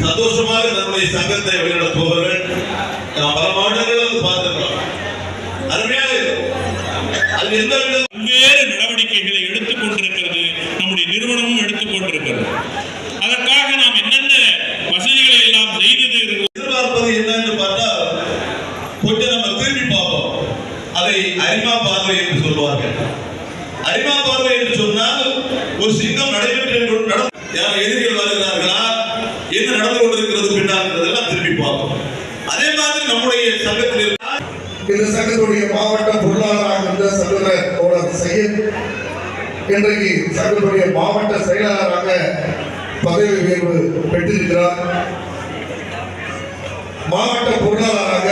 சந்தோஷமாக நம்முடைய சங்கத்தை வழிநடத்துபவர்கள் நாம் பல மாவட்டங்களில் பார்த்திருக்கிறோம். அருமையாக அது எந்த பல்வேறு நடவடிக்கைகளை எடுத்துக் கொண்டிருக்கிறது நம்முடைய நிறுவனமும் எடுத்துக் கொண்டிருக்கிறது. அதற்காக நாம் என்னென்ன வசதிகளை எல்லாம் செய்தது எதிர்பார்ப்பது என்னன்னு பார்த்தா கொஞ்சம் நம்ம திரும்பி பார்ப்போம். அதை அரிமா பார்வை என்று சொல்வார்கள். அரிமா பார்வை என்று சொன்னால் ஒரு சிங்கம் நடைபெற்று நட யார் எதிரிகள் வருகிறார்களா? என்ன நடந்து கொண்டிருக்கிறது பின்னாங்கிறதெல்லாம் திரும்பி பார்க்கணும் அதே மாதிரி நம்முடைய சங்கத்தில் இந்த சங்கத்துடைய மாவட்ட பொருளாளராக இருந்த சகோதரர் தோழர் சையத் இன்றைக்கு சங்கத்துடைய மாவட்ட செயலாளராக பதவி உயர்வு பெற்றிருக்கிறார். மாவட்ட பொருளாளராக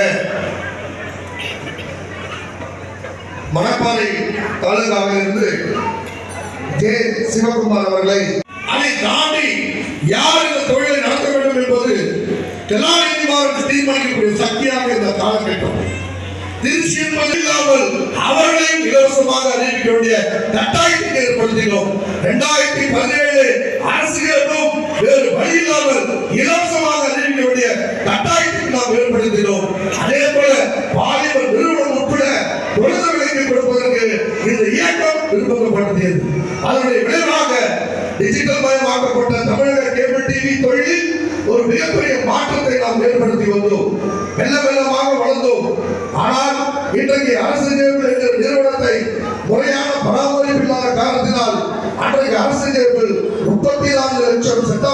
மணப்பாறை தாலுகாவில் இருந்து ஜே சிவகுமார் அவர்களை அதை தாண்டி யார் இந்த தொழிலை நடத்த வேண்டும் என்பது கலாநிதி மாவட்ட தீர்மானிக்கக்கூடிய சக்தியாக இந்த காலகட்டம் திருச்சி என்பது இல்லாமல் அவர்களையும் இலவசமாக அறிவிக்க வேண்டிய கட்டாயத்தை ஏற்படுத்தினோம். இரண்டாயிரத்தி பதினேழு அரசுகளுக்கும் வேறு வழி இல்லாமல் இலவசமாக அறிவிக்க வேண்டிய கட்டாயத்தை நாம் ஏற்படுத்தினோம். அதே போல பாலிமர் நிறுவனம் உட்பட தொழில் விலைக்கு கொடுப்பதற்கு இந்த இயக்கம் விரும்பப்பட்டது. அதனுடைய விளைவாக டிஜிட்டல் மயமாக்கப்பட்ட தமிழக கேபிள் டிவி தொழிலில் ஒரு மிகப்பெரிய மாற்றத்தை நாம் ஏற்படுத்தி வந்தோம். மெல்ல மெல்லமாக வளர்ந்தோம். ஆனால் இன்றைக்கு அரசு என்கிற நிறுவனத்தை முறையான பராமரிப்பு இல்லாத காரணத்தினால் அன்றைக்கு அரசு கேபிள் முப்பத்தி நான்கு லட்சம் செட்டா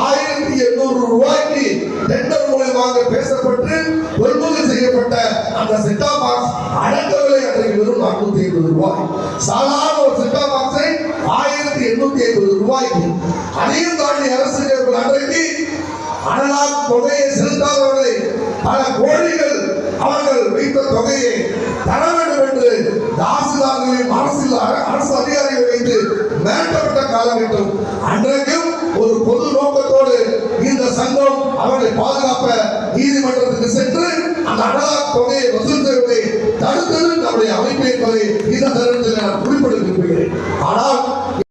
ஆயிரத்தி எண்ணூறு ரூபாய்க்கு டெண்டர் மூலமாக பேசப்பட்டு கொள்முதல் செய்யப்பட்ட அந்த செட்டா பாக்ஸ் அடக்க விலை அன்றைக்கு வெறும் அறுநூத்தி ஐம்பது ரூபாய். சாதாரண ஒரு செட்டா பாக்ஸை ஆயிரத்தி எண்ணூத்தி ஐம்பது ரூபாய்க்கு. அதையும் தாண்டி அரசு கேபிள் அன்றைக்கு அனலாக் தொகையை செலுத்தாதவர்களை பல கோழிகள் அவர்கள் வைத்த தொகையை தர வேண்டும் என்று தாசில்தார்களையும் அரசில் அரசு அதிகாரிகள் வைத்து மிரட்டப்பட்ட காலகட்டம் அன்றைக்கும் ஒரு பொது நோக்கத்தோடு இந்த சங்கம் அவர்களை பாதுகாப்ப நீதிமன்றத்துக்கு சென்று அந்த அனலாக் தொகையை வசூல் செய்வதை தடுத்தது நம்முடைய அமைப்பு என்பதை இந்த தருணத்தில் நான் குறிப்பிட விரும்புகிறேன் ஆனால்